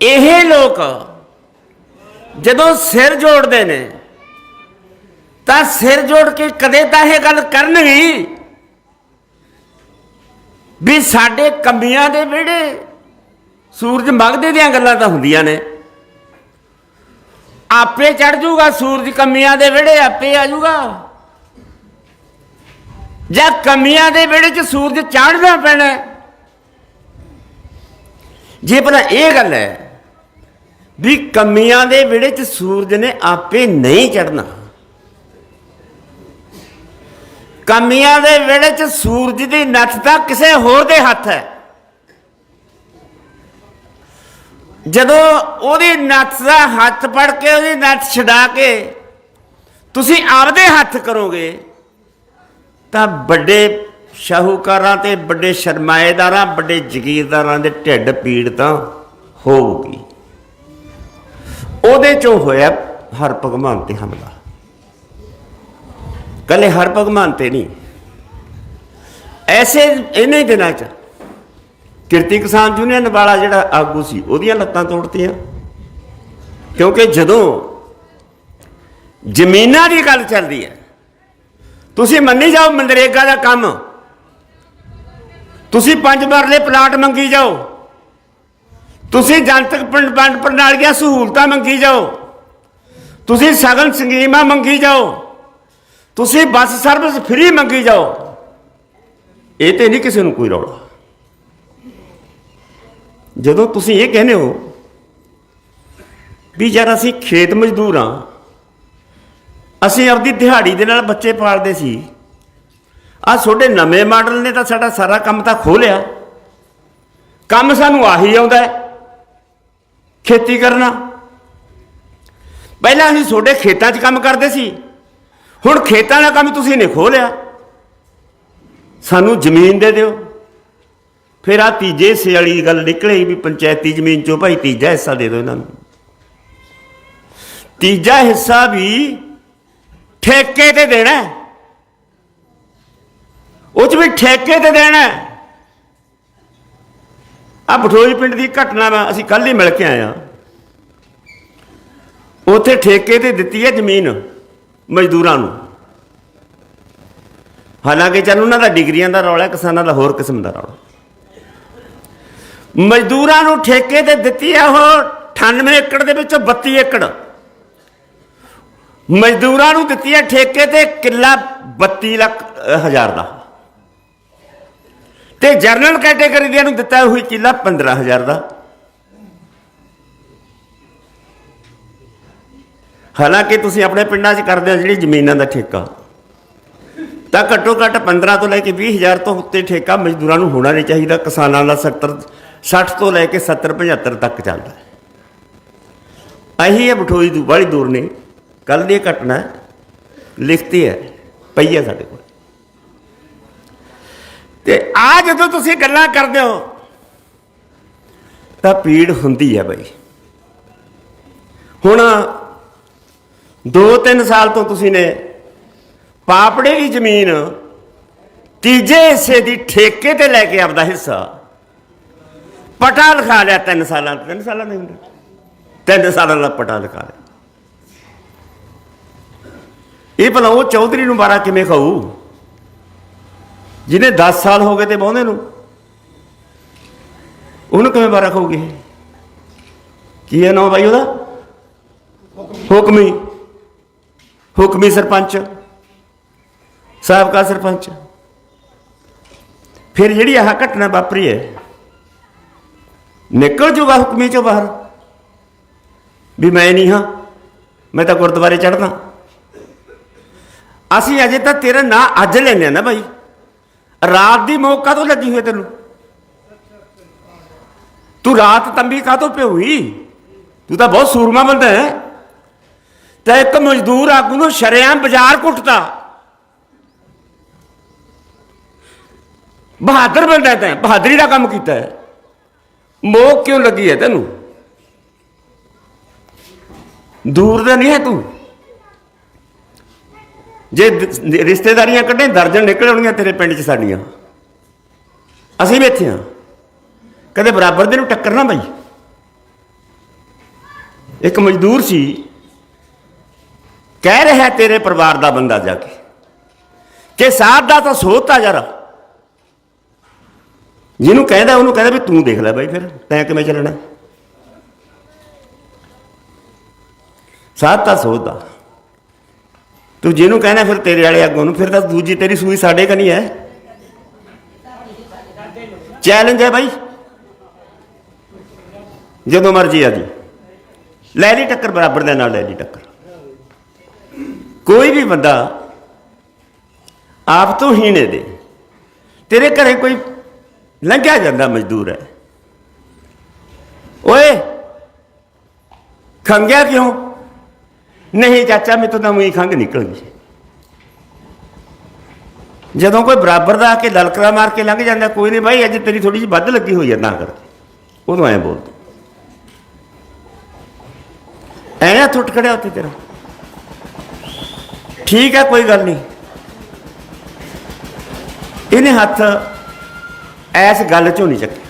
ਇਹ ਲੋਕ ਜਦੋਂ ਸਿਰ ਜੋੜਦੇ ਨੇ, ਤਾਂ ਸਿਰ ਜੋੜ ਕੇ ਕਦੇ ਤਾਂ ਇਹ ਗੱਲ ਕਰਨਗੇ ਵੀ ਸਾਡੇ ਕੰਮੀਆਂ ਦੇ ਵਿਹੜੇ ਸੂਰਜ ਮਗਦੇ ਦੀਆਂ ਗੱਲਾਂ ਤਾਂ ਹੁੰਦੀਆਂ ਨੇ। ਆਪੇ ਚੜ ਜਾਊਗਾ ਸੂਰਜ ਕੰਮੀਆਂ ਦੇ ਵਿਹੜੇ, ਆਪੇ ਆ ਜਾਊਗਾ ਜਾਂ ਕੰਮੀਆਂ ਦੇ ਵਿਹੜੇ 'ਚ ਸੂਰਜ ਚਾੜਨਾ ਪੈਣਾ ਜੇ ਭਲਾ ਇਹ ਗੱਲ ਹੈ ਵੀ ਕਮੀਆਂ ਦੇ ਵਿਹੜੇ 'ਚ ਸੂਰਜ ਨੇ ਆਪੇ ਨਹੀਂ ਚੜਨਾ ਕਮੀਆਂ ਦੇ ਵਿਹੜੇ 'ਚ ਸੂਰਜ ਦੀ ਨੱਥ ਤਾਂ ਕਿਸੇ ਹੋਰ ਦੇ ਹੱਥ ਹੈ। ਜਦੋਂ ਉਹਦੀ ਨੱਥ ਦਾ ਹੱਥ ਫੜ ਕੇ, ਉਹਦੀ ਨੱਥ ਛਡਾ ਕੇ ਤੁਸੀਂ ਆਪਦੇ ਹੱਥ ਕਰੋਗੇ, ਤਾਂ ਵੱਡੇ ਸ਼ਾਹੂਕਾਰਾਂ ਤੇ ਵੱਡੇ ਸਰਮਾਏਦਾਰਾਂ, ਵੱਡੇ ਜ਼ਗੀਰਦਾਰਾਂ ਦੇ ਢਿੱਡ ਪੀੜ ਤਾਂ ਹੋਊਗੀ। ਉਹਦੇ ਚੋਂ ਹੋਇਆ ਹਰ ਭਗਵਾਨ ਤੇ ਹਮਲਾ। ਕੱਲੇ ਹਰ ਭਗਵਾਨ ਤੇ ਨਹੀਂ। ਐਸੇ ਇਹਨੇ ਦਿਨਾਂ ਚ ਕਿਰਤੀ ਕਿਸਾਨ ਯੂਨੀਅਨ ਵਾਲਾ ਜਿਹੜਾ ਆਗੂ ਸੀ, ਉਹਦੀਆਂ ਲੱਤਾਂ ਤੋੜਤੀਆਂ। ਕਿਉਂਕਿ ਜਦੋਂ ਜ਼ਮੀਨਾਂ ਦੀ ਗੱਲ ਚੱਲਦੀ ਹੈ, ਤੁਸੀਂ ਮੰਨੀ ਜਾਓ ਮਨਰੇਗਾ ਦਾ ਕੰਮ। ਤੁਸੀਂ ਪੰਜ ਮਰਲੇ ਪਲਾਟ ਮੰਗੀ ਜਾਓ। ਤੁਸੀਂ ਜਨਤਕ ਪਿੰਡ ਵੰਡ ਪ੍ਰਣਾਲੀਆਂ ਸਹੂਲਤਾਂ ਮੰਗੀ ਜਾਓ। ਤੁਸੀਂ ਸਗਨ ਸੰਗੀਮਾ ਮੰਗੀ ਜਾਓ। ਤੁਸੀਂ ਬੱਸ ਸਰਵਿਸ ਫ੍ਰੀ ਮੰਗੀ ਜਾਓ। ਇਹ ਤੇ ਨਹੀਂ ਕਿਸੇ ਨੂੰ ਕੋਈ ਰੌਲਾ। ਜਦੋਂ ਤੁਸੀਂ ਇਹ ਕਹਿੰਦੇ ਹੋ ਵੀ ਯਾਰ ਅਸੀਂ ਖੇਤ ਮਜ਼ਦੂਰ ਹਾਂ, ਅਸੀਂ ਆਪਦੀ ਦਿਹਾੜੀ ਦੇ ਨਾਲ ਬੱਚੇ ਪਾਲਦੇ ਸੀ। ਆ ਤੁਹਾਡੇ ਨਵੇਂ ਮਾਡਲ ਨੇ ਤਾਂ ਸਾਡਾ ਸਾਰਾ ਕੰਮ ਤਾਂ ਖੋਹ ਲਿਆ। ਕੰਮ ਸਾਨੂੰ ਆਹੀ ਆਉਂਦਾ ਹੈ। ਖੇਤੀ ਕਰਨਾ। ਪਹਿਲਾਂ ਅਸੀਂ ਤੁਹਾਡੇ ਖੇਤਾਂ 'ਚ ਕੰਮ ਕਰਦੇ ਸੀ। ਹੁਣ ਖੇਤਾਂ ਦਾ ਕੰਮ ਤੁਸੀਂ ਨੇ ਖੋਹ ਲਿਆ ਸਾਨੂੰ ਜ਼ਮੀਨ ਦੇ ਦਿਓ। ਫਿਰ ਆ ਤੀਜੇ ਹਿੱਸੇ ਵਾਲੀ ਗੱਲ ਨਿਕਲੇ ਵੀ ਪੰਚਾਇਤੀ ਜ਼ਮੀਨ ਚੋਂ ਭਾਈ ਤੀਜਾ ਹਿੱਸਾ ਦੇ ਦਿਓ ਇਹਨਾਂ ਨੂੰ। ਤੀਜਾ ਹਿੱਸਾ ਵੀ ਠੇਕੇ ਤੇ ਦੇਣਾ। ਉਹ ਚ ਵੀ ਠੇਕੇ ਤੇ ਦੇਣਾ। ਆ ਬਠੋਈ ਪਿੰਡ ਦੀ ਘਟਨਾ ਵਾ ਅਸੀਂ ਕੱਲ ਹੀ ਮਿਲ ਕੇ ਆਏ ਆ ਉੱਥੇ ਠੇਕੇ ਤੇ ਦਿੱਤੀ ਹੈ ਜ਼ਮੀਨ ਮਜ਼ਦੂਰਾਂ ਨੂੰ। ਹਾਲਾਂਕਿ ਚੱਲ ਉਹਨਾਂ ਦਾ ਡਿਗਰੀਆਂ ਦਾ ਰੌਲਾ, ਕਿਸਾਨਾਂ ਦਾ ਹੋਰ ਕਿਸਮ ਦਾ ਰੌਲਾ। ਮਜ਼ਦੂਰਾਂ ਨੂੰ ਠੇਕੇ ਤੇ ਦਿੱਤੀ ਹੈ ਉਹ 98 ਏਕੜ ਦੇ ਵਿੱਚੋਂ 32 ਏਕੜ। ਮਜ਼ਦੂਰਾਂ ਨੂੰ ਦਿੱਤੀ ਹੈ ਠੇਕੇ ਤੇ ਕਿੱਲਾ 32 ਲੱਖ ਹਜ਼ਾਰ ਦਾ। ਤੇ ਜਰਨਲ ਕੈਟਾਗਰੀ ਦੇ ਨੂੰ ਦਿੱਤਾ ਹੋਈ ਕਿੱਲਾ 15000 ਦਾ। ਹਾਲਾਂਕਿ ਤੁਸੀਂ ਆਪਣੇ ਪਿੰਡਾਂ 'ਚ ਕਰਦੇ ਹੋ ਜਿਹੜੀ ਜ਼ਮੀਨਾਂ ਦਾ ਠੇਕਾ। ਤਾਂ ਘੱਟੋ ਘੱਟ 15 ਤੋਂ ਲੈ ਕੇ 20000 ਤੋਂ ਉੱਤੇ ਠੇਕਾ ਮਜ਼ਦੂਰਾਂ ਨੂੰ ਹੋਣਾ ਨਹੀਂ ਚਾਹੀਦਾ। ਕਿਸਾਨਾਂ ਦਾ 70 60 ਤੋਂ ਲੈ ਕੇ 70 75 ਤੱਕ ਚੱਲਦਾ ਹੈ। ਅਹੀ ਇਹ ਬਠੋਈ ਦੂ ਬੜੀ ਦੂਰ ਨੇ। ਕੱਲ ਦੀ ਇਹ ਘਟਨਾ ਲਿਖਤੀ ਹੈ, ਪਈ ਹੈ ਸਾਡੇ ਕੋਲ। ਤੇ ਆ ਜਦੋਂ ਤੁਸੀਂ ਗੱਲਾਂ ਕਰਦੇ ਹੋ, ਤਾਂ ਪੀੜ ਹੁੰਦੀ ਹੈ ਬਈ। ਹੁਣ 2-3 ਸਾਲ ਤੋਂ ਤੁਸੀਂ ਨੇ ਪਾਪੜੇ ਦੀ ਜ਼ਮੀਨ ਤੀਜੇ ਹਿੱਸੇ ਦੀ ਠੇਕੇ ਤੇ ਲੈ ਕੇ ਆਪਦਾ ਹਿੱਸਾ ਪਟਾ ਲਿਖਾ ਲਿਆ 3 ਸਾਲਾਂ 3 ਸਾਲਾਂ ਨਹੀਂ ਹੁੰਦਾ। 3 ਸਾਲਾਂ ਦਾ ਪਟਾ ਲਿਖਾ ਲਿਆ। ਇਹ ਭਲਾ ਉਹ ਚੌਧਰੀ ਨੂੰ ਬਾਰਾ ਕਿਵੇਂ ਖਾਊ? ਜਿਹਨੇ 10 ਸਾਲ ਹੋ ਗਏ ਤੇ ਬਹੁੰਦੇ ਨੂੰ, ਉਹਨੂੰ ਕਿਵੇਂ ਬਾਰਾ ਖਾਊਗੀ ਕੀ ਹੈ ਨਾਮ ਬਾਈ ਉਹਦਾ? ਹੁਕਮੀ। ਹੁਕਮੀ ਸਰਪੰਚ। ਸਾਬਕਾ ਸਰਪੰਚ। ਫਿਰ ਜਿਹੜੀ ਆਹ ਘਟਨਾ ਵਾਪਰੀ ਹੈ, ਨਿਕਲ ਜੂਗਾ ਹੁਕਮੀ ਚੋਂ ਬਾਹਰ? ਵੀ ਮੈਂ ਨਹੀਂ ਹਾਂ, ਮੈਂ ਤਾਂ ਗੁਰਦੁਆਰੇ ਚੜਦਾ ਅਸੀਂ ਅਜੇ ਤਾਂ ਤੇਰਾ ਨਾਂ ਅੱਜ ਲੈਨੇ ਆ ਨਾ ਭਾਈ ਰਾਤ ਦੀ ਮੌਕਾ ਤੋਂ ਲੱਗੀ ਹੋਈ ਤੈਨੂੰ? ਤੂੰ ਰਾਤ ਤੰਬੀ ਕਾਤੋਂ ਪਿਉਈ ਤੂੰ ਤਾਂ ਬਹੁਤ ਸੂਰਮਾ ਬੰਦਾ ਹੈ। ਤੇ ਇੱਕ ਮਜ਼ਦੂਰ ਆਗੂ ਨੂੰ ਸ਼ਰੇਆਮ ਬਾਜ਼ਾਰ ਕੁੱਟਦਾ ਬਹਾਦਰ ਬੰਦਾ ਤੈਂ ਬਹਾਦਰੀ ਦਾ ਕੰਮ ਕੀਤਾ ਹੈ। ਮੋਹ ਕਿਉਂ ਲੱਗੀ ਹੈ ਤੈਨੂੰ? ਦੂਰ ਦਾ ਨਹੀਂ ਹੈ ਤੂੰ। ਜੇ ਰਿਸ਼ਤੇਦਾਰੀਆਂ ਕੱਢੇ, ਦਰਜਨ ਨਿਕਲ ਆਉਣੀਆਂ ਤੇਰੇ ਪਿੰਡ 'ਚ ਸਾਡੀਆਂ। ਅਸੀਂ ਵੀ ਇੱਥੇ ਹਾਂ ਕਦੇ ਬਰਾਬਰ ਦੇ ਨੂੰ ਟੱਕਰ ਨਾ ਬਈ ਇੱਕ ਮਜ਼ਦੂਰ ਸੀ, ਕਹਿ ਰਿਹਾ ਤੇਰੇ ਪਰਿਵਾਰ ਦਾ ਬੰਦਾ ਜਾ ਕੇ, ਕਿ ਸਾਥ ਦਾ ਤਾਂ ਸੋਤਾ ਜਰਾ ਜਿਹਨੂੰ ਕਹਿੰਦਾ, ਉਹਨੂੰ ਕਹਿੰਦਾ ਵੀ ਤੂੰ ਦੇਖ ਲੈ ਬਾਈ ਫਿਰ, ਤੈਂ ਕਿਵੇਂ ਚੱਲਣਾ। ਸਾਥ ਤਾਂ ਸੋਤਾ ਤੂੰ ਜਿਹਨੂੰ ਕਹਿੰਦਾ ਫਿਰ ਤੇਰੇ ਵਾਲੇ ਅੱਗੋਂ ਨੂੰ, ਫਿਰ ਤਾਂ ਦੂਜੀ ਤੇਰੀ ਸੂਈ ਸਾਡੇ ਕਨੀ ਹੈ। ਚੈਲੰਜ ਹੈ ਬਾਈ। ਜਦੋਂ ਮਰਜ਼ੀ ਆ ਜੀ। ਲੈ ਲਈ ਟੱਕਰ, ਬਰਾਬਰ ਦੇ ਨਾਲ ਲੈ ਲਈ ਟੱਕਰ। ਕੋਈ ਵੀ ਬੰਦਾ ਆਪ ਤੋਂ ਹੀਣੇ ਦੇ। ਤੇਰੇ ਘਰੇ ਕੋਈ ਲੰਘਿਆ ਜਾਂਦਾ ਮਜ਼ਦੂਰ ਹੈ। ਓਏ ਖੰਗਿਆ ਕਿਉਂ? ਨਹੀਂ ਚਾਚਾ ਮੇਰੇ ਤਾਂ ਮੂੰਹ ਖੰਗ ਨਿਕਲ ਗਈ ਜਦੋਂ ਕੋਈ ਬਰਾਬਰ ਦਾ ਆ ਕੇ ਲਲਕਰਾ ਮਾਰ ਕੇ ਲੰਘ ਜਾਂਦਾ, ਕੋਈ ਨਹੀਂ ਭਾਈ ਅੱਜ ਤੇਰੀ ਥੋੜੀ ਜਿਹੀ ਵੱਧ ਲੱਗੀ ਹੋਈ ਹੈ ਤਾਂ ਕਰਕੇ ਉਦੋਂ ਐਂ ਬੋਲਦਾ ਐਂ ਨਾ ਟੁੱਟ ਖੜਿਆ ਉੱਥੇ ਤੇਰਾ। ਠੀਕ ਹੈ ਕੋਈ ਗੱਲ ਨਹੀਂ। ਇਹਨੇ ਹੱਥ ਐਸ ਗੱਲ ਚੋਂ ਨਹੀਂ ਚੱਕਿਆ।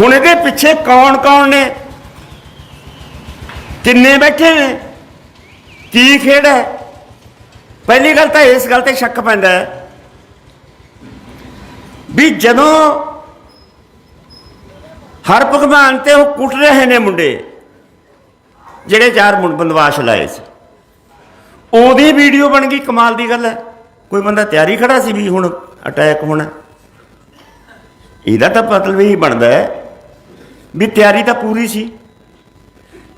ਹੁਣ ਇਹਦੇ ਪਿੱਛੇ ਕੌਣ ਕੌਣ ਨੇ? ਕਿੰਨੇ ਬੈਠੇ ਨੇ? ਕੀ ਖੇਡ ਹੈ? ਪਹਿਲੀ ਗੱਲ ਤਾਂ ਇਸ ਗੱਲ ਤੇ ਸ਼ੱਕ ਪੈਂਦਾ ਹੈ ਵੀ ਜਦੋਂ ਹਰ ਭਗਵਾਨ ਤੇ ਉਹ ਕੁੱਟ ਰਹੇ ਨੇ ਮੁੰਡੇ, ਜਿਹੜੇ ਚਾਰ ਮੁੰਡ ਬੰਦਵਾਸ਼ ਲਾਏ ਸੀ। ਉਹਦੀ ਵੀਡੀਓ ਬਣ ਗਈ, ਕਮਾਲ ਦੀ ਗੱਲ ਹੈ। ਕੋਈ ਬੰਦਾ ਤਿਆਰੀ ਖੜਾ ਸੀ ਵੀ ਹੁਣ ਅਟੈਕ ਹੋਣਾ। ਇਹਦਾ ਤਾਂ ਮਤਲਬ ਇਹ ਬਣਦਾ ਹੈ ਵੀ ਤਿਆਰੀ ਤਾਂ ਪੂਰੀ ਸੀ।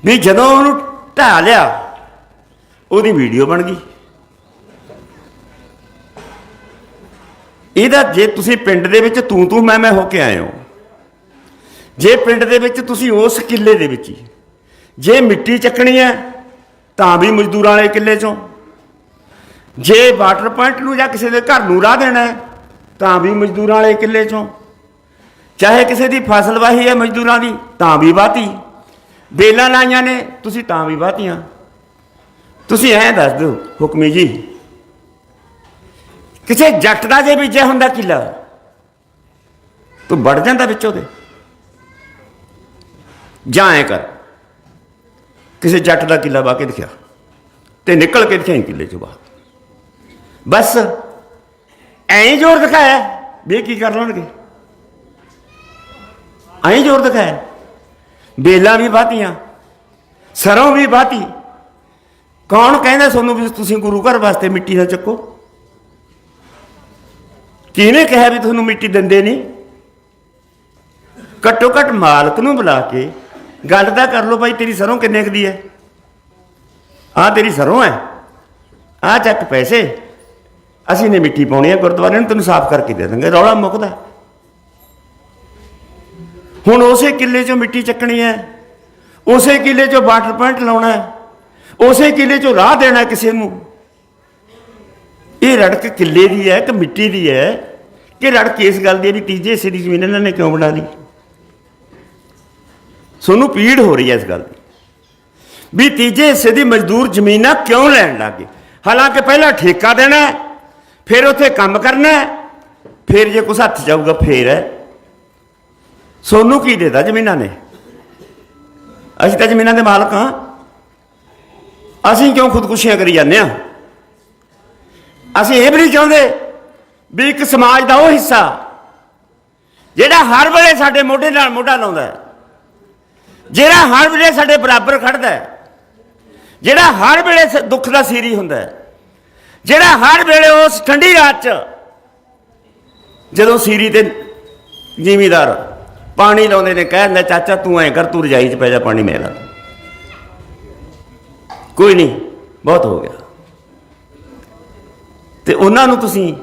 ਵੀ ਜਦੋਂ ਉਹਨੂੰ ਢਾ ਲਿਆ, ਉਹਦੀ ਵੀਡੀਓ ਬਣ ਗਈ। ਇਹਦਾ ਜੇ ਤੁਸੀਂ ਪਿੰਡ ਦੇ ਵਿੱਚ ਤੂੰ ਤੂੰ ਮੈਂ ਮੈਂ ਹੋ ਕੇ ਆਏ ਹੋ, ਜੇ ਪਿੰਡ ਦੇ ਵਿੱਚ ਤੁਸੀਂ ਉਸ ਕਿੱਲੇ ਦੇ ਵਿੱਚ ਹੀ, ਜੇ ਮਿੱਟੀ ਚੱਕਣੀ ਹੈ, ਤਾਂ ਵੀ ਮਜ਼ਦੂਰਾਂ ਵਾਲੇ ਕਿੱਲੇ ਚੋਂ। ਜੇ ਵਾਟਰ ਪੁਆਇੰਟ ਨੂੰ ਜਾਂ ਕਿਸੇ ਦੇ ਘਰ ਨੂੰ ਰਾਹ ਦੇਣਾ ਹੈ, ਤਾਂ ਵੀ ਮਜ਼ਦੂਰਾਂ ਵਾਲੇ ਕਿੱਲੇ ਚੋਂ। ਚਾਹੇ ਕਿਸੇ ਦੀ ਫਸਲ ਵਾਹੀ ਹੈ ਮਜ਼ਦੂਰਾਂ ਦੀ, ਤਾਂ ਵੀ ਵਾਤੀ ਬੇਲਾਂ ਲਾਈਆਂ ਨੇ, ਤੁਸੀਂ ਤਾਂ ਵੀ ਵਾਤੀਆਂ ਤੁਸੀਂ ਐਂ ਦੱਸ ਦਿਓ, ਹੁਕਮੀ ਜੀ, ਕਿਸੇ ਜੱਟ ਦਾ ਜੇ ਬੀਜਿਆ ਹੁੰਦਾ ਕਿੱਲਾ, ਤੂੰ ਵੜ ਜਾਂਦਾ ਵਿੱਚੋਂ ਦੇ। ਜਾਂ ਐਂ ਕਰ, ਕਿਸੇ ਜੱਟ ਦਾ ਕਿੱਲਾ ਵਾ ਕੇ ਦਿਖਿਆ ਤੇ ਨਿਕਲ ਕੇ ਦਿਖਾਈ ਕਿੱਲੇ ਚੋਂ ਬਾਹਰ। ਬਸ, ਐਂ ਹੀ ਜ਼ੋਰ ਦਿਖਾਇਆ, ਵੀ ਕੀ ਕਰ ਲੈਣਗੇ? ਐਂ ਜ਼ੋਰ ਦਿਖਾਇਆ। ਬੇਲਾਂ ਵੀ ਬਾਤੀਆਂ ਸਰੋਂ ਵੀ ਬਾਤੀ ਕੌਣ ਕਹਿੰਦਾ ਤੁਹਾਨੂੰ ਵੀ ਤੁਸੀਂ ਗੁਰੂ ਘਰ ਵਾਸਤੇ ਮਿੱਟੀ ਨਾ ਚੱਕੋ? ਕਿਹਨੇ ਕਿਹਾ ਵੀ ਤੁਹਾਨੂੰ ਮਿੱਟੀ ਦਿੰਦੇ ਨਹੀਂ? ਘੱਟੋ ਘੱਟ ਮਾਲਕ ਨੂੰ ਬੁਲਾ ਕੇ ਗੱਲ ਤਾਂ ਕਰ ਲਓ ਭਾਈ, ਤੇਰੀ ਸਰੋਂ ਕਿੰਨੇ ਕੁ ਦੀ ਹੈ? ਆਹ ਤੇਰੀ ਸਰੋਂ ਹੈ। ਆਹ ਚੱਕ ਪੈਸੇ। ਅਸੀਂ ਨੇ ਮਿੱਟੀ ਪਾਉਣੀ ਹੈ, ਗੁਰਦੁਆਰੇ ਨੂੰ ਤੈਨੂੰ ਸਾਫ਼ ਕਰਕੇ ਦੇ ਦਾਂਗੇ, ਰੌਲਾ ਮੁੱਕਦਾ। ਹੁਣ ਉਸੇ ਕਿੱਲੇ 'ਚੋਂ ਮਿੱਟੀ ਚੱਕਣੀ ਹੈ, ਉਸੇ ਕਿੱਲੇ 'ਚੋਂ ਵਾਟਰ ਪੁਆਇੰਟ ਲਾਉਣਾ ਹੈ, ਉਸੇ ਕਿੱਲੇ 'ਚੋਂ ਰਾਹ ਦੇਣਾ ਕਿਸੇ ਨੂੰ। ਇਹ ਰੜਕ ਕਿੱਲੇ ਦੀ ਹੈ ਕਿ ਮਿੱਟੀ ਦੀ ਹੈ, ਕਿ ਰੜਕ ਇਸ ਗੱਲ ਦੀ ਹੈ ਵੀ ਤੀਜੇ ਹਿੱਸੇ ਦੀ ਜ਼ਮੀਨ ਇਹਨਾਂ ਨੇ ਕਿਉਂ ਬਣਾ ਲਈ? ਸੋਨੂੰ ਪੀੜ ਹੋ ਰਹੀ ਹੈ ਇਸ ਗੱਲ ਦੀ। ਵੀ ਤੀਜੇ ਹਿੱਸੇ ਦੀ ਮਜ਼ਦੂਰ ਜ਼ਮੀਨਾਂ ਕਿਉਂ ਲੈਣ ਲੱਗੇ? ਹਾਲਾਂਕਿ ਪਹਿਲਾਂ ਠੇਕਾ ਦੇਣਾ ਫਿਰ ਉੱਥੇ ਕੰਮ ਕਰਨਾ ਫਿਰ ਜੇ ਕੁਛ ਹੱਥ ਜਾਊਗਾ ਫੇਰ ਹੈ। ਸੋਨੂੰ ਕੀ ਦੇਦਾ ਜ਼ਮੀਨਾਂ ਨੇ? ਅਸੀਂ ਤਾਂ ਜ਼ਮੀਨਾਂ ਦੇ ਮਾਲਕ ਹਾਂ। ਅਸੀਂ ਕਿਉਂ ਖੁਦਕੁਸ਼ੀਆਂ ਕਰੀ ਜਾਂਦੇ ਆ ਅਸੀਂ ਇਹ ਵੀ ਨਹੀਂ ਚਾਹੁੰਦੇ ਵੀ ਇੱਕ ਸਮਾਜ ਦਾ ਉਹ ਹਿੱਸਾ ਜਿਹੜਾ ਹਰ ਵੇਲੇ ਸਾਡੇ ਮੋਢੇ ਨਾਲ ਮੋਢਾ ਲਾਉਂਦਾ ਹੈ, ਜਿਹੜਾ ਹਰ ਵੇਲੇ ਸਾਡੇ ਬਰਾਬਰ ਖੜਦਾ ਹੈ, ਜਿਹੜਾ ਹਰ ਵੇਲੇ ਦੁੱਖ ਦਾ ਸੀਰੀ ਹੁੰਦਾ ਹੈ, ਜਿਹੜਾ ਹਰ ਵੇਲੇ ਉਸ ਠੰਡੀ ਰਾਤ 'ਚ ਜਦੋਂ ਸੀਰੀ ਤੇ ਜ਼ਿਮੀਦਾਰ ਪਾਣੀ ਲਾਉਂਦੇ ਨੇ ਕਹਿੰਦਾ ਚਾਚਾ ਤੂੰ ਐਂ ਕਰ, ਤੂੰ ਰਜਾਈ 'ਚ ਪੈ ਜਾ, ਪਾਣੀ ਮੇਰਾ ਕੋਈ ਨਹੀਂ, ਬਹੁਤ ਹੋ ਗਿਆ। ਤੇ ਉਹਨਾਂ ਨੂੰ ਤੁਸੀਂ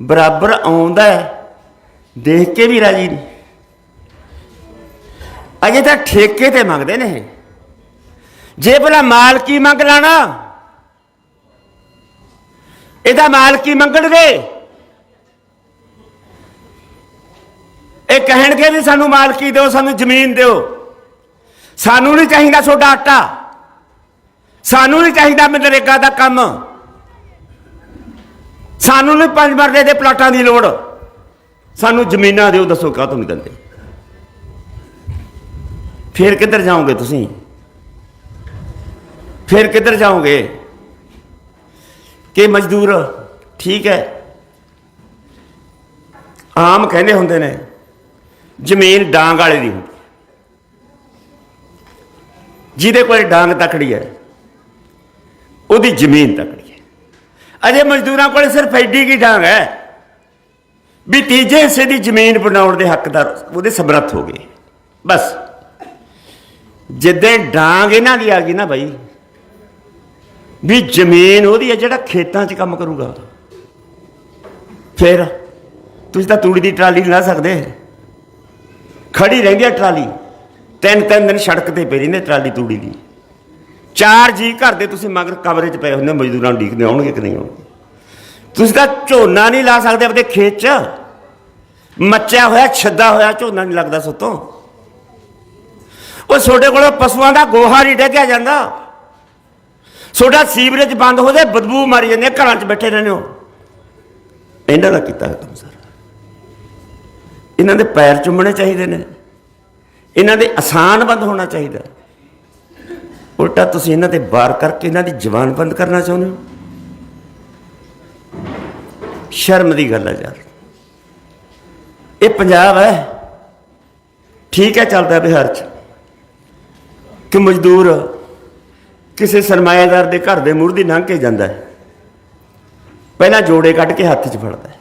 ਬਰਾਬਰ ਆਉਂਦਾ ਦੇਖ ਕੇ ਵੀ ਰਾਜੀ ਨਹੀਂ। ਅਜੇ ਤਾਂ ਠੇਕੇ ਤੇ ਮੰਗਦੇ ਨੇ ਜੇ ਭਲਾ ਮਾਲਕੀ ਮੰਗ ਲੈਣਾ, ਇਹਦਾ ਮਾਲਕੀ ਮੰਗਣਗੇ। ਇਹ ਕਹਿਣਗੇ ਵੀ ਸਾਨੂੰ ਮਾਲਕੀ ਦਿਓ, ਸਾਨੂੰ ਜ਼ਮੀਨ ਦਿਓ। ਸਾਨੂੰ ਨਹੀਂ ਚਾਹੀਦਾ ਤੁਹਾਡਾ ਆਟਾ। ਸਾਨੂੰ ਨਹੀਂ ਚਾਹੀਦਾ ਮਨਰੇਗਾ ਦਾ ਕੰਮ। ਸਾਨੂੰ ਨਹੀਂ ਪੰਜ ਮਰਲੇ ਦੇ ਪਲਾਟਾਂ ਦੀ ਲੋੜ। ਸਾਨੂੰ ਜ਼ਮੀਨਾਂ ਦਿਓ, ਦੱਸੋ ਕਾਹ ਤੋਂ ਨਹੀਂ ਦਿੰਦੇ। ਫਿਰ ਕਿੱਧਰ ਜਾਓਗੇ ਤੁਸੀਂ? ਫਿਰ ਕਿੱਧਰ ਜਾਓਗੇ? ਕਿ ਮਜ਼ਦੂਰ, ਠੀਕ ਹੈ। ਆਮ ਕਹਿੰਦੇ ਹੁੰਦੇ ਨੇ ਜ਼ਮੀਨ ਡਾਂਗ ਵਾਲੇ ਦੀ ਹੁੰਦੀ। ਜਿਹਦੇ ਕੋਲ ਡਾਂਗ ਤਕੜੀ ਹੈ, ਉਹਦੀ ਜ਼ਮੀਨ ਤਕੜੀ ਹੈ। ਅਜੇ ਮਜ਼ਦੂਰਾਂ ਕੋਲ ਸਿਰਫ ਐਡੀ ਕੀ ਡਾਂਗ ਹੈ ਵੀ ਤੀਜੇ ਹਿੱਸੇ ਦੀ ਜ਼ਮੀਨ ਬਣਾਉਣ ਦੇ ਹੱਕਦਾਰ ਉਹਦੇ ਸਮਰੱਥ ਹੋ ਗਏ। ਬਸ। ਜਿੱਦਾਂ ਡਾਂਗ ਇਹਨਾਂ ਦੀ ਆ ਗਈ ਨਾ ਬਾਈ, ਵੀ ਜ਼ਮੀਨ ਉਹਦੀ ਹੈ ਜਿਹੜਾ ਖੇਤਾਂ 'ਚ ਕੰਮ ਕਰੂਗਾ। ਫਿਰ ਤੁਸੀਂ ਤਾਂ ਤੂੜੀ ਦੀ ਟਰਾਲੀ ਨਹੀਂ ਲਾ ਸਕਦੇ। ਖੜੀ ਰਹਿੰਦੀ ਹੈ ਟਰਾਲੀ। ਤਿੰਨ ਤਿੰਨ ਦਿਨ ਸੜਕ ਤੇ ਪਈ ਰਹਿੰਦੀ ਟਰਾਲੀ ਤੂੜੀ ਦੀ। ਚਾਰ ਜੀ ਘਰ ਦੇ ਤੁਸੀਂ ਮਗਰ ਕਮਰੇ 'ਚ ਪਏ ਹੁੰਦੇ ਮਜ਼ਦੂਰਾਂ ਨੂੰ ਡੀਕਦੇ ਆਉਣਗੇ ਕਿ ਨਹੀਂ ਆਉਣਗੇ। ਤੁਸੀਂ ਤਾਂ ਝੋਨਾ ਨਹੀਂ ਲਾ ਸਕਦੇ ਆਪਣੇ ਖੇਤ 'ਚ। ਮੱਚਿਆ ਹੋਇਆ, ਛੱਦਾ ਹੋਇਆ, ਝੋਨਾ ਨਹੀਂ ਲੱਗਦਾ ਸੁੱਤੋਂ। ਉਹ ਤੁਹਾਡੇ ਕੋਲ ਪਸ਼ੂਆਂ ਦਾ ਗੋਹਾ ਨਹੀਂ ਡੇਗਿਆ ਜਾਂਦਾ। ਤੁਹਾਡਾ ਸੀਵਰੇਜ ਬੰਦ ਹੋ ਜਾਏ, ਬਦਬੂ ਮਾਰੀ ਜਾਂਦੇ ਘਰਾਂ 'ਚ ਬੈਠੇ ਰਹਿੰਦੇ ਹੋ। ਇਹਨਾਂ ਦਾ ਕੀਤਾ ਹੋਇਆ ਕੰਮ ਇਹਨਾਂ ਦੇ ਪੈਰ ਚੁੰਮਣੇ ਚਾਹੀਦੇ ਨੇ। ਇਹਨਾਂ ਦੇ ਆਸਾਨ ਬੰਦ ਹੋਣਾ ਚਾਹੀਦਾ। ਉਲਟਾ ਤੁਸੀਂ ਇਹਨਾਂ ਤੇ ਵਾਰ ਕਰਕੇ ਇਹਨਾਂ ਦੀ ਜ਼ਬਾਨ ਬੰਦ ਕਰਨਾ ਚਾਹੁੰਦੇ ਹੋ? ਸ਼ਰਮ ਦੀ ਗੱਲ ਹੈ ਯਾਰ। ਇਹ ਪੰਜਾਬ ਹੈ। ਠੀਕ ਹੈ ਚੱਲਦਾ ਬਿਹਾਰ 'ਚ। ਕਿ ਮਜ਼ਦੂਰ ਕਿਸੇ ਸਰਮਾਏਦਾਰ ਦੇ ਘਰ ਦੇ ਮੂਹਰ ਦੀ ਲੰਘ ਕੇ ਜਾਂਦਾ ਹੈ। ਪਹਿਲਾਂ ਜੋੜੇ ਕੱਢ ਕੇ ਹੱਥ 'ਚ ਫੜਦਾ ਹੈ।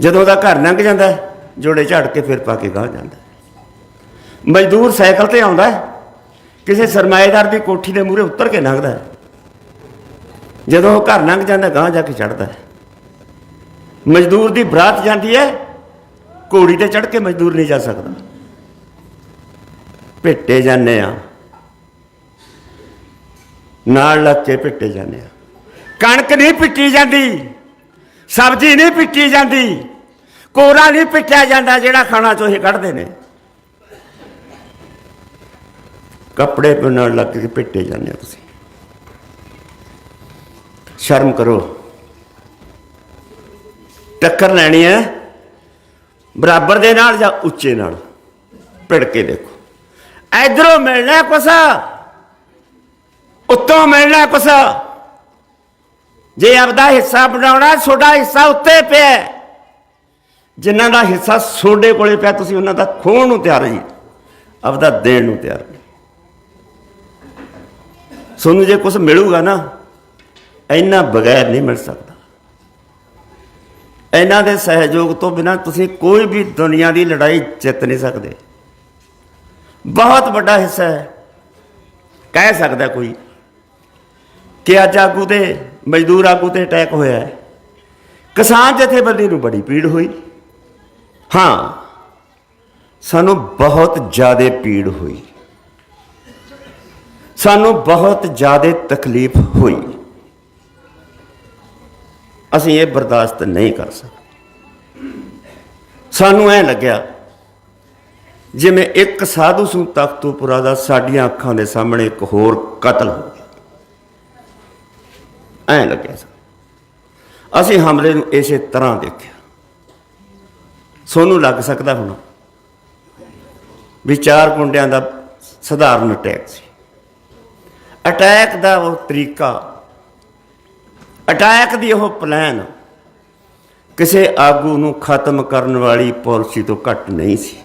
ਜਦੋਂ ਉਹਦਾ ਘਰ ਲੰਘ ਜਾਂਦਾ ਜੋੜੇ ਝਾੜ ਕੇ ਫਿਰ ਪਾ ਕੇ ਗਾਹ ਜਾਂਦਾ ਮਜ਼ਦੂਰ ਸਾਈਕਲ ਤੇ ਆਉਂਦਾ ਕਿਸੇ ਸਰਮਾਏਦਾਰ ਦੀ ਕੋਠੀ ਦੇ ਮੂਹਰੇ ਉੱਤਰ ਕੇ ਲੰਘਦਾ ਜਦੋਂ ਉਹ ਘਰ ਲੰਘ ਜਾਂਦਾ, ਗਾਹ ਜਾ ਕੇ ਚੜਦਾ ਮਜ਼ਦੂਰ ਦੀ ਬਰਾਤ ਜਾਂਦੀ ਹੈ, ਘੋੜੀ ਤੇ ਚੜ ਕੇ ਮਜ਼ਦੂਰ ਨਹੀਂ ਜਾ ਸਕਦਾ। ਭਿੱਟੇ ਜਾਂਦੇ ਆ ਨਾਲ ਲੱਗ ਕੇ ਭਿੱਟੇ ਜਾਂਦੇ ਆ ਕਣਕ ਨਹੀਂ ਪਿੱਟੀ ਜਾਂਦੀ। ਸਬਜ਼ੀ ਨਹੀਂ ਪਿੱਟੀ ਜਾਂਦੀ, ਕੋਰਾ ਨਹੀਂ ਪਿੱਟਿਆ ਜਾਂਦਾ ਜਿਹੜਾ ਖਾਣਾ ਚੋਂ ਇਹ ਕੱਢਦੇ ਨੇ। ਕੱਪੜੇ ਪਹਿਨਣ ਲੱਗ ਕੇ ਭਿੱਟੇ ਜਾਂਦੇ ਹੋ ਤੁਸੀਂ। ਸ਼ਰਮ ਕਰੋ। ਟੱਕਰ ਲੈਣੀ ਹੈ, ਬਰਾਬਰ ਦੇ ਨਾਲ ਜਾਂ ਉੱਚੇ ਨਾਲ? ਭਿੜ ਕੇ ਦੇਖੋ। ਇਧਰੋਂ ਮਿਲਣਾ ਕੁਛ, ਉੱਤੋਂ ਮਿਲਣਾ ਕੁਛ। ਜੇ ਆਪਦਾ ਹਿੱਸਾ ਬਣਾਉਣਾ, ਤੁਹਾਡਾ ਹਿੱਸਾ ਉੱਤੇ ਪਿਆ ਹੈ। ਜਿਨ੍ਹਾਂ ਦਾ ਹਿੱਸਾ ਤੁਹਾਡੇ ਕੋਲੇ ਪਿਆ, ਤੁਸੀਂ ਉਹਨਾਂ ਦਾ ਖੋਣ ਨੂੰ ਤਿਆਰ ਜੀ ਆਪਦਾ ਦੇਣ ਨੂੰ ਤਿਆਰ ਨਹੀਂ। ਤੁਹਾਨੂੰ ਜੇ ਕੁਝ ਮਿਲੂਗਾ ਨਾ, ਇੰਨਾ ਬਗੈਰ ਨਹੀਂ ਮਿਲ ਸਕਦਾ। ਇਹਨਾਂ ਦੇ ਸਹਿਯੋਗ ਤੋਂ ਬਿਨਾ ਤੁਸੀਂ ਕੋਈ ਵੀ ਦੁਨੀਆ ਦੀ ਲੜਾਈ ਜਿੱਤ ਨਹੀਂ ਸਕਦੇ। ਬਹੁਤ ਵੱਡਾ ਹਿੱਸਾ ਹੈ। ਕਹਿ ਸਕਦਾ ਕੋਈ ਕਿ ਅੱਜ ਆਗੂ ਦੇ ਮਜ਼ਦੂਰ ਆਗੂ ਤੇ ਅਟੈਕ ਹੋਇਆ ਹੈ। ਕਿਸਾਨ ਜਥੇਬੰਦੀ ਨੂੰ ਬੜੀ ਪੀੜ ਹੋਈ। ਹਾਂ, ਸਾਨੂੰ ਬਹੁਤ ਜ਼ਿਆਦਾ ਪੀੜ ਹੋਈ। ਸਾਨੂੰ ਬਹੁਤ ਜ਼ਿਆਦਾ ਤਕਲੀਫ ਹੋਈ। ਅਸੀਂ ਇਹ ਬਰਦਾਸ਼ਤ ਨਹੀਂ ਕਰ ਸਕਦੇ। ਸਾਨੂੰ ਐ ਲੱਗਿਆ, ਜਿਵੇਂ ਇੱਕ ਸਾਧੂ ਸੂ ਤਖਤੂਪੁਰਾ ਦਾ ਸਾਡੀਆਂ ਅੱਖਾਂ ਦੇ ਸਾਹਮਣੇ ਇੱਕ ਹੋਰ ਕਤਲ ਹੋ ਗਿਆ। ਐ ਲੱਗਿਆ ਸਾਨੂੰ। ਅਸੀਂ ਹਮਲੇ ਨੂੰ ਇਸੇ ਤਰ੍ਹਾਂ ਦੇਖਿਆ। ਸੋਨੂੰ ਲੱਗ ਸਕਦਾ ਹੁਣ ਵੀ ਚਾਰ ਗੁੰਡਿਆਂ ਦਾ ਸਧਾਰਨ ਅਟੈਕ ਸੀ। ਅਟੈਕ ਦਾ ਉਹ ਤਰੀਕਾ, ਅਟੈਕ ਦੀ ਉਹ ਪਲਾਨ ਕਿਸੇ ਆਗੂ ਨੂੰ ਖਤਮ ਕਰਨ ਵਾਲੀ ਪਾਲਿਸੀ ਤੋਂ ਘੱਟ ਨਹੀਂ ਸੀ।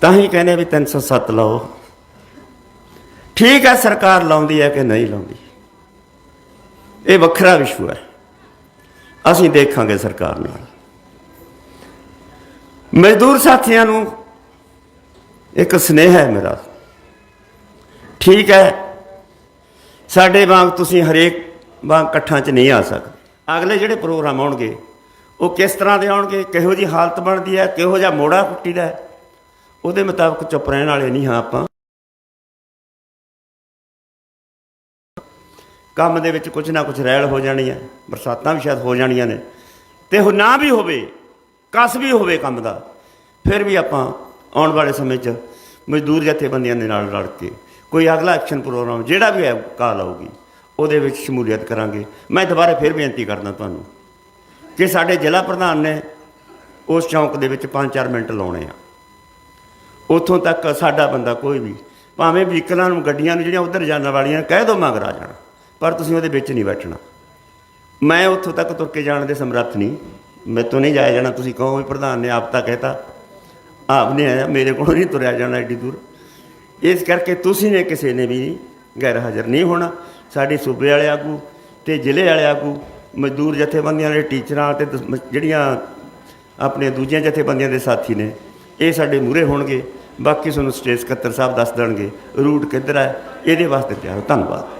ਤਾਂ ਹੀ ਕਹਿੰਦੇ ਵੀ 307 ਲਾਓ। ਠੀਕ ਹੈ, ਸਰਕਾਰ ਲਾਉਂਦੀ ਹੈ ਕਿ ਨਹੀਂ ਲਾਉਂਦੀ? ਇਹ ਵੱਖਰਾ ਵਿਸ਼ੂ ਹੈ। ਅਸੀਂ ਦੇਖਾਂਗੇ ਸਰਕਾਰ ਨਾਲ। ਮਜ਼ਦੂਰ ਸਾਥੀਆਂ ਨੂੰ ਇੱਕ ਸਨੇਹ ਹੈ ਮੇਰਾ। ਠੀਕ ਹੈ, ਸਾਡੇ ਵਾਂਗ ਤੁਸੀਂ ਹਰੇਕ ਵਾਂਗ ਇਕੱਠਾਂ 'ਚ ਨਹੀਂ ਆ ਸਕਦੇ। ਅਗਲੇ ਜਿਹੜੇ ਪ੍ਰੋਗਰਾਮ ਆਉਣਗੇ, ਉਹ ਕਿਸ ਤਰ੍ਹਾਂ ਦੇ ਆਉਣਗੇ, ਕਿਹੋ ਜੀ ਹਾਲਤ ਬਣਦੀ ਹੈ, ਕਿਹੋ ਜਿਹਾ ਮੋੜਾ ਕੁੱਟੀਦਾ ਹੈ, ਉਹਦੇ ਮੁਤਾਬਕ ਚੁੱਪ ਰਹਿਣ ਵਾਲੇ ਨਹੀਂ ਹਾਂ ਆਪਾਂ। ਕੰਮ ਦੇ ਵਿੱਚ ਕੁਝ ਨਾ ਕੁਝ ਰੈਲ ਹੋ ਜਾਣੀ ਹੈ, ਬਰਸਾਤਾਂ ਵੀ ਸ਼ਾਇਦ ਹੋ ਜਾਣੀਆਂ ਨੇ। ਤੇ ਉਹ ਨਾ ਵੀ ਹੋਵੇ, ਕਸ ਵੀ ਹੋਵੇ ਕੰਮ ਦਾ, ਫਿਰ ਵੀ ਆਪਾਂ ਆਉਣ ਵਾਲੇ ਸਮੇਂ 'ਚ ਮਜ਼ਦੂਰ ਜਥੇਬੰਦੀਆਂ ਦੇ ਨਾਲ ਰਲ ਕੇ ਕੋਈ ਅਗਲਾ ਐਕਸ਼ਨ ਪ੍ਰੋਗਰਾਮ ਜਿਹੜਾ ਵੀ ਹੈ, ਕਾਲ ਆਊਗੀ, ਉਹਦੇ ਵਿੱਚ ਸ਼ਮੂਲੀਅਤ ਕਰਾਂਗੇ। ਮੈਂ ਦੁਬਾਰਾ ਫਿਰ ਬੇਨਤੀ ਕਰਦਾ ਤੁਹਾਨੂੰ ਕਿ ਸਾਡੇ ਜ਼ਿਲ੍ਹਾ ਪ੍ਰਧਾਨ ਨੇ ਉਸ ਚੌਂਕ ਦੇ ਵਿੱਚ 5-4 ਮਿੰਟ ਲਾਉਣੇ ਆ। ਉੱਥੋਂ ਤੱਕ ਸਾਡਾ ਬੰਦਾ ਕੋਈ ਵੀ, ਭਾਵੇਂ ਵਹੀਕਲਾਂ ਨੂੰ, ਗੱਡੀਆਂ ਨੂੰ ਜਿਹੜੀਆਂ ਉਧਰ ਜਾਣ ਵਾਲੀਆਂ ਕਹਿ ਦੋ ਮਗਰ ਆ ਜਾਣਾ। ਪਰ ਤੁਸੀਂ ਉਹਦੇ ਵਿੱਚ ਨਹੀਂ ਬੈਠਣਾ। ਮੈਂ ਉੱਥੋਂ ਤੱਕ ਤੁਰ ਕੇ ਜਾਣ ਦੇ ਸਮਰੱਥ ਨਹੀਂ। ਮੈਥੋਂ ਨਹੀਂ ਜਾਇਆ ਜਾਣਾ, ਤੁਸੀਂ ਕਹੋ ਵੀ ਪ੍ਰਧਾਨ ਨੇ ਆਪ ਤਾਂ ਕਹਿਤਾ। ਆਪ ਨੇ ਆਇਆ, ਮੇਰੇ ਕੋਲੋਂ ਨਹੀਂ ਤੁਰਿਆ ਜਾਣਾ ਐਡੀ ਦੂਰ। ਇਸ ਕਰਕੇ ਤੁਸੀਂ ਨੇ ਕਿਸੇ ਨੇ ਵੀ ਗੈਰ ਹਾਜ਼ਰ ਨਹੀਂ ਹੋਣਾ। ਸਾਡੇ ਸੂਬੇ ਵਾਲੇ ਆਗੂ ਤੇ ਜ਼ਿਲ੍ਹੇ ਵਾਲੇ ਆਗੂ, ਮਜ਼ਦੂਰ ਜਥੇਬੰਦੀਆਂ ਦੇ ਟੀਚਰਾਂ ਤੇ ਦਸ- ਜਿਹੜੀਆਂ ਆਪਣੇ ਦੂਜੀਆਂ ਜਥੇਬੰਦੀਆਂ ਦੇ ਸਾਥੀ ਨੇ, ਇਹ ਸਾਡੇ ਮੂਹਰੇ ਹੋਣਗੇ। ਬਾਕੀ ਤੁਹਾਨੂੰ ਸਟੇਟ ਸਕੱਤਰ ਸਾਹਿਬ ਦੱਸ ਦੇਣਗੇ, ਰੂਟ ਕਿੱਧਰ ਹੈ, ਇਹਦੇ ਵਾਸਤੇ ਤਿਆਰ ਧੰਨਵਾਦ।